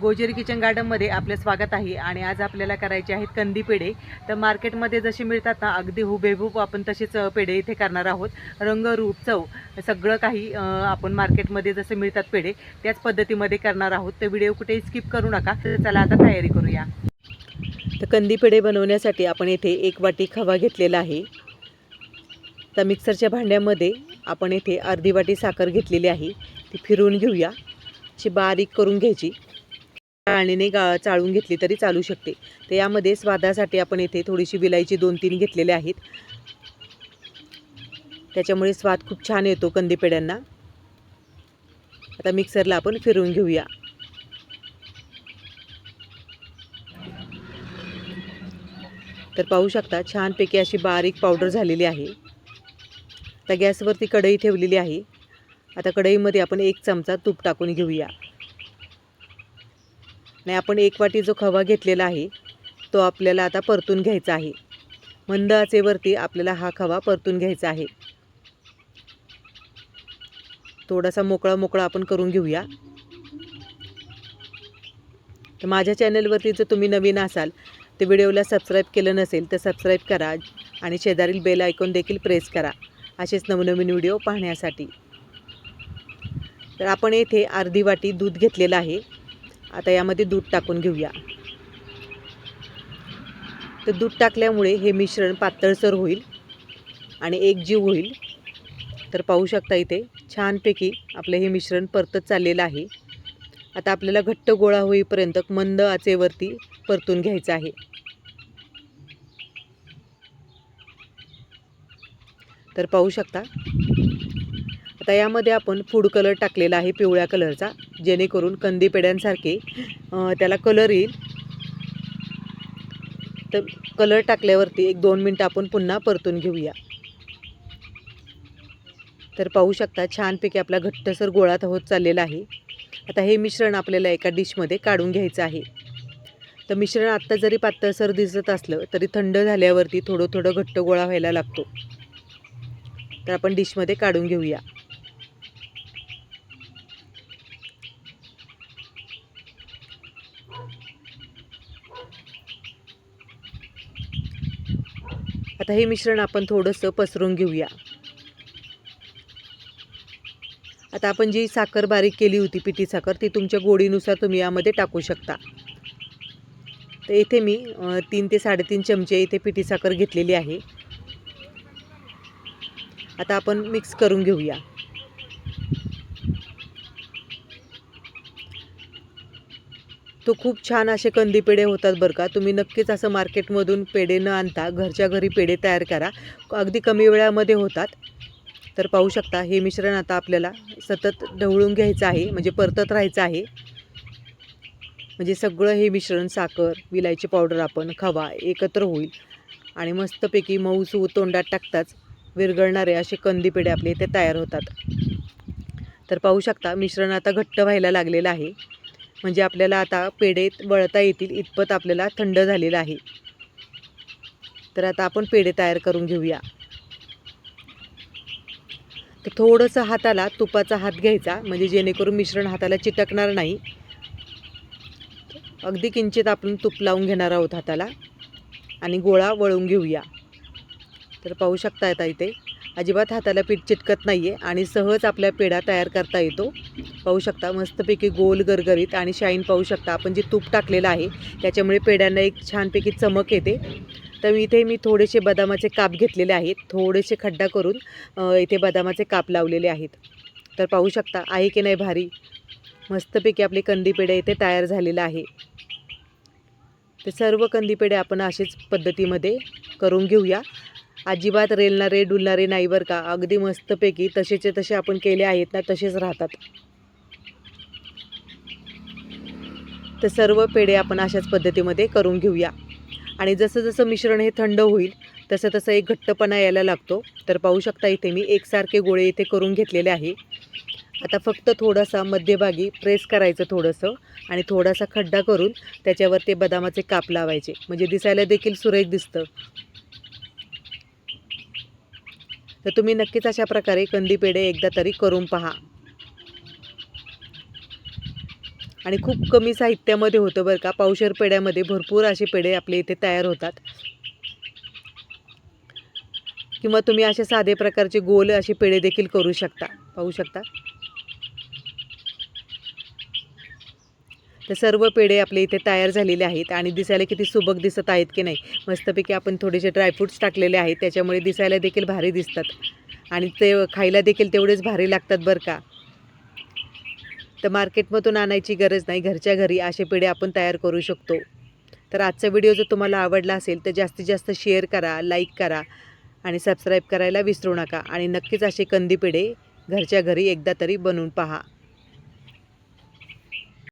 गोजेरी kitchen गार्डनमध्ये आपले स्वागत आहे आणि आज आपल्याला करायचे आहेत कंदी पेढे. तर मार्केटमध्ये जसे मिळतात ना अगदी हुबेहूब आपण तसेच पेढे इथे करणार आहोत. रंग रूप चव सगळं काही आपण मार्केटमध्ये जसे मिळतात पेढे त्याच पद्धतीमध्ये करणार आहोत. तर व्हिडिओ कुठेही स्किप करू नका. तर चला आता तयारी करूया. तर कंदी पेढे बनवण्यासाठी आपण येथे एक वाटी खवा घेतलेला आहे. तर मिक्सरच्या भांड्यामध्ये आपण येथे अर्धी वाटी साखर घेतलेली आहे. ती फिरवून घेऊया. अशी बारीक करून घ्यायची. चाळणीने गा चाळून घेतली तरी चालू शकते. तर यामध्ये स्वादासाठी आपण येथे थोडीशी विलायची दोन तीन घेतलेले आहेत. त्याच्यामुळे स्वाद खूप छान येतो कंदीपेड्यांना. आता मिक्सरला आपण फिरवून घेऊया. तर पाहू शकता छानपैकी अशी बारीक पावडर झालेली आहे. आता गॅसवरती कढई ठेवलेली आहे. आता कढईमध्ये आपण एक चमचा तूप टाकून घेऊया. आणि आपण एक वाटी जो खवा घेतलेला आहे तो आपल्याला आता परतून घ्यायचा आहे. मंद आचेवरती आपल्याला हा खवा परतून घ्यायचा आहे. थोडासा मोकळा मोकळा आपण करून घेऊया. तर माझ्या चॅनलवरती जर तुम्ही नवीन असाल तर व्हिडिओला सबस्क्राईब केलं नसेल तर सबस्क्राईब करा आणि शेजारील बेल आयकॉन देखील प्रेस करा. असेच नवनवीन व्हिडिओ पाहण्यासाठी. तर आपण येथे अर्धी वाटी दूध घेतलेलं आहे. आता यामध्ये दूध टाकून घेऊया. तर दूध टाकल्यामुळे हे मिश्रण पातळसर होईल आणि एकजीव होईल. तर पाहू शकता इथे छानपैकी आपलं हे मिश्रण परतत चाललेलं आहे. आता आपल्याला घट्ट गोळा होईपर्यंत मंद आचेवरती परतून घ्यायचं आहे. तर पाहू शकता आता यामध्ये आपण फूड कलर टाकलेला आहे पिवळ्या कलरचा जेणेकरून कंदी पेड्यांसारखे त्याला कलर येईल. तर कलर टाकल्यावरती एक दोन मिनटं आपण पुन्हा परतून घेऊया. तर पाहू शकता छानपैकी आपला घट्टसर गोळा होत चाललेला आहे. आता हे मिश्रण आपल्याला एका डिशमध्ये काढून घ्यायचं आहे. तर मिश्रण आत्ता जरी पातळसर दिसत असलं तरी थंड झाल्यावरती थोडं थोडं घट्ट गोळा व्हायला लागतो. तर आपण डिशमध्ये काढून घेऊया. आता हे मिश्रण आपण थोडंसं पसरून घेऊया. आता आपण जी साखर बारीक केली होती पिठी साखर ती तुमच्या गोडीनुसार तुम्ही यामध्ये टाकू शकता. तर इथे मी तीन ते साडेतीन चमचे इथे पिठी साखर घेतलेली आहे. आता आपण मिक्स करून घेऊया. सो खूप छान असे कंदी पेढे होतात बरं का. तुम्ही नक्कीच असं मार्केटमधून पेढे न आणता घरच्या घरी पेढे तयार करा. अगदी कमी वेळामध्ये होतात. तर पाहू शकता हे मिश्रण आता आपल्याला सतत ढवळून घ्यायचं आहे म्हणजे परतत राहायचं आहे. म्हणजे सगळं हे मिश्रण साखर विलायची पावडर आपण खवा एकत्र होईल. आणि मस्तपैकी मऊसू तोंडात टाकताच विरघळणारे असे कंदी पेढे आपले ते तयार होतात. तर पाहू शकता मिश्रण आता घट्ट व्हायला लागलेलं आहे. म्हणजे आपल्याला आता पेढेत वळता येतील इतपत आपल्याला थंड झालेलं आहे. तर आता आपण पेढे तयार करून घेऊया. तर थोडंसं हाताला तुपाचा हात घ्यायचा म्हणजे जेणेकरून मिश्रण हाताला चिटकणार नाही. अगदी किंचित आपण तूप लावून घेणार आहोत हाताला. आणि गोळा वळून घेऊया. तर पाहू शकता आता इथे. अजिबात हाताला पीठ चिटकत नाही आहे आणि सहज आपल्या पेढा तयार करता येतो. पाहू शकता मस्तपैकी गोल गरगरीत आणि शाईन पाहू शकता आपण जे तूप टाकलेलं आहे त्याच्यामुळे पेढ्यांना एक छानपैकी चमक येते. तर इथे मी थोडेसे बदामाचे काप घेतलेले आहेत. थोडेसे खड्डा करून इथे बदामाचे काप लावलेले आहेत. तर पाहू शकता आहे की नाही भारी? मस्तपैकी आपले कंदीपेढे इथे तयार झालेलं आहे. तर सर्व कंदीपेढे आपण असेच पद्धतीमध्ये करून घेऊया. अजिबात रेलणारे डुलणारे नाही बरं का. अगदी मस्तपैकी तसेचे तसे आपण केले आहेत ना तसेच राहतात. तर सर्व पेढे आपण अशाच पद्धतीमध्ये करून घेऊया. आणि जसं जसं मिश्रण हे थंड होईल तसं तसं एक घट्टपणा यायला लागतो. तर पाहू शकता इथे मी एकसारखे गोळे इथे करून घेतलेले आहे. आता फक्त थोडासा मध्यभागी प्रेस करायचं थोडंसं आणि थोडासा खड्डा करून त्याच्यावर ते बदामाचे काप लावायचे. म्हणजे दिसायला देखील सुरेख दिसतं. तर तुम्ही नक्कीच अशा प्रकारे कंदी पेढे एकदा तरी करून पहा. आणि खूप कमी साहित्यामध्ये होतं बरं का. पावशर पेड्यामध्ये भरपूर असे पेढे आपले इथे तयार होतात. किंवा तुम्ही असे साधे प्रकारचे गोल असे पेढे देखील करू शकता. पाहू शकता. तर सर्व पेढे आपले इथे तयार झालेले आहेत आणि दिसायला किती सुबक दिसत आहेत की नाही. मस्तपैकी आपण थोडेसे ड्रायफ्रूट्स टाकलेले आहेत त्याच्यामुळे दिसायला देखील भारी दिसतात. आणि ते खायला देखील तेवढेच भारी लागतात बरं का. तर मार्केटमधून आणायची गरज नाही घरच्या घरी असे पेढे आपण तयार करू शकतो. तर आजचा व्हिडिओ जर तुम्हाला आवडला असेल तर जास्तीत जास्त शेअर करा लाईक करा आणि सबस्क्राईब करायला विसरू नका. आणि नक्कीच असे कंदी पेढे घरच्या घरी एकदा तरी बनवून पहा.